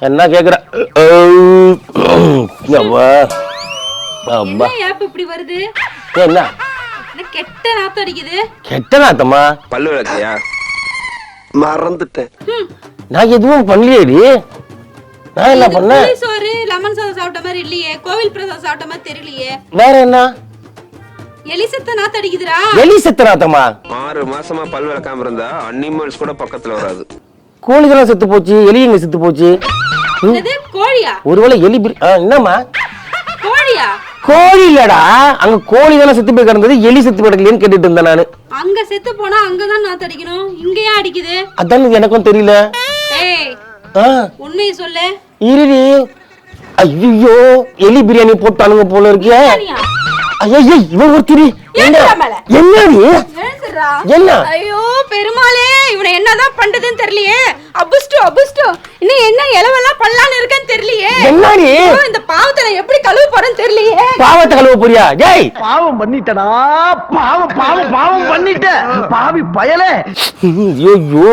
என்ன கேக்குற? அம்மா. அம்மா. என்ன ஏப்ப இப்படி வருது? என்ன? கெட்ட நாத்தம் அடிக்குது? கெட்ட நாத்தம்மா பல்லு விளக்கையா மறந்துட்டேன். நான் எதுவும் பண்ணலையேடி. நான் என்ன பண்ணேன்? சோறு லெமன் சாதம் சாப்பிட்ட மாதிரி இல்லையே. கோவில் பிரசாதம் சாப்பிட்ட மாதிரி தெரியலையே. வேற என்ன? எலி செத்த நாத்தம் அடிக்குதுடா. எலி செத்த நாத்தம்மா ஆறு மாசமா பல் விளக்காம இருந்தா அனிமல்ஸ் கூட பக்கத்துல வராது. கோழிகளாம் செத்து போச்சு எலி எங்க செத்து போச்சு? என்னது? கோழியா? ஒருவேளை எலி என்னம்மா? கோழியா? கோழி இல்லடா. அங்க கோழி தானே செத்து போய் கிடந்தது. எலி செத்து கிடக்கலையேன்னு கேட்டுட்டு இருந்தேன் நானு. அங்க செத்து போனா அங்கதான் நாத்தம் அடிக்கணும். இங்க ஏன் அடிக்குது? அதான் எனக்கும் தெரியல. ஏய் உண்மையை சொல்லு. இருடி. ஐயோ எலி பிரியாணி போட்டானுங்க போல இருக்கே. ஐயோ இவன் ஒருத்தரி என்ன. என்ன? ஐயோ பெருமாளே. இவனை என்னதான் பண்றதுன்னு தெரியலையே. அபுஸ்டு அபுஸ்டு இன்னும் என்ன இளவெல்லாம் பல்லான்னு இருக்கேன்னு தெரியலையே. என்னடி? ஐயோ, இந்த பாவத்தை நான் எப்படி கழுவ போறேன்னு தெரியலையே. பாவத்தை கழுவ போறியா? டேய்! பாவம் பண்ணிட்டடா பாவம் பாவம் பாவம் பண்ணிட்ட பாவி பயலே. ஐயோ.